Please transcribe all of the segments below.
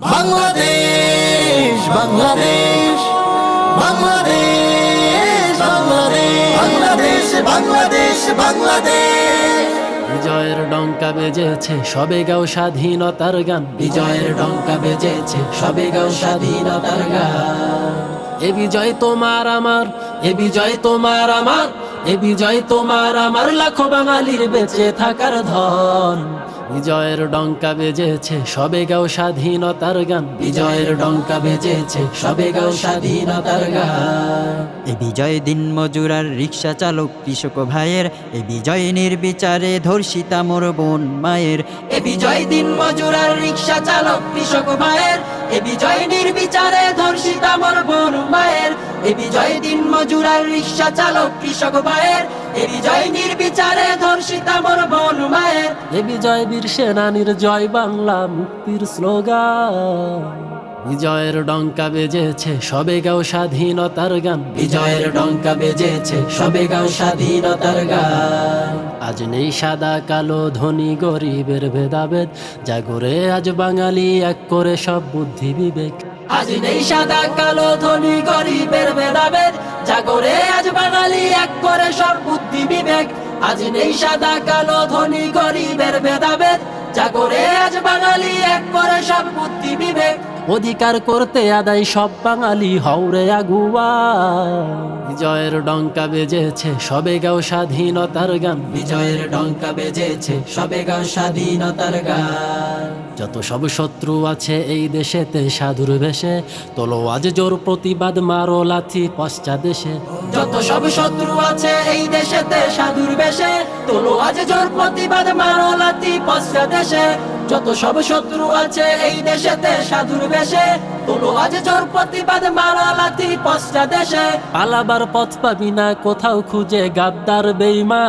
বাংলাদেশ বাংলাদেশ বাংলাদেশ বাংলাদেশ বাংলাদেশ বাংলাদেশ বিজয়ের ডঙ্কা বেজেছে, সবে গাও স্বাধীনতার গান। বিজয়ের ডঙ্কা বেজেছে, সবে গাও স্বাধীনতার গান। এ বিজয় তোমার আমার, এ বিজয় তোমার আমার, এ বিজয় তোমার আমার, লাখো বাঙালির বেঁচে থাকার ধন। বিজয়ের ডঙ্কা বেজেছে, সবে গাও স্বাধীনতার গান। বিজয়ের ডঙ্কা বেজেছে, সবে গাও স্বাধীনতার গান। এ বিজয় দিন মজুরার রিক্সা চালক কৃষক ভাইয়ের, এ বিজয় নির্বিচারে ধর্ষিতা মোর বোন মায়ের। এ বিজয় দিন মজুরার রিক্সা চালক কৃষক ভাইয়ের, এ বিজয় নির্বিচারে ধর্ষিতা মোর বোন মায়ের। এ বিজয় দিন মজুরার রিক্সা চালক কৃষক ভাইয়ের, এ বিজয় নির্বিচারে মায়ের। এ বিজয় বীর সেনানীর জয় বাংলা মুক্তির স্লোগান। বিজয়ের ডঙ্কা বেজেছে সবে গাও স্বাধীনতার গান। বিজয়ের ডঙ্কা বেজেছে সবে গাও স্বাধীনতার গান। আজ নেই সাদা কালো ধনী গরিবের ভেদাভেদ। জাগরে আজ বাঙালি এক করে সব বুদ্ধি বিবেক। আজ নেই সাদা কালো ধনী গরিবের ভেদাভেদ। জাগরে আজ বাঙালি এক করে সব বুদ্ধি বিবেক। আজ নেই সাদা কালো ধনী গরিবের ভেদাভেদ। যা করে আজ বাঙালি এক করে সব বুদ্ধি বিবেক অধিকার করতে আদায় সব বাঙালি হৌরে আগুয়া। বিজয়ের ডঙ্কা বেজেছে, সবে গাও স্বাধীনতার গান। বিজয়ের ডঙ্কা বেজেছে, সবে গাও স্বাধীনতার গান। যত সব শত্রু আছে এই দেশেতে, সাধুর বেশে তোলো আজ জোর প্রতিবাদ, মারো লাথি পশ্চাদেশে যত সব শত্রু আছে এই দেশেতে, সাধুর বেশে তোলো আজ জোর প্রতিবাদ, মারো লাথি পশ্চাদেশে যত সব শত্রু আছে এই দেশেতে, সাধুর বেশে তোলো আজ জোর প্রতিবাদ মারো লাথি পশ্চাদেশে পালাবার পথ পাবি না কোথাও খুঁজে গাদ্দার বেইমা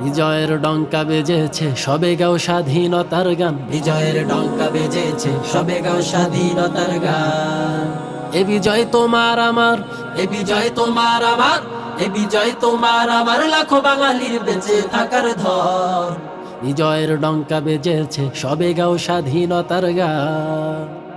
বিজয়ের ডঙ্কা বেজেছে সবে গাও স্বাধীনতার গান। বিজয়ের ডঙ্কা বেজেছে সবে গাও স্বাধীনতার গান। এ বিজয় তোমার আমার। এ বিজয় তোমার আমার। এ বিজয় তোমার আমার। লাখো বাঙালির বেঁচে থাকার ধর। বিজয়ের ডঙ্কা বেজেছে সবে গাও স্বাধীনতার গান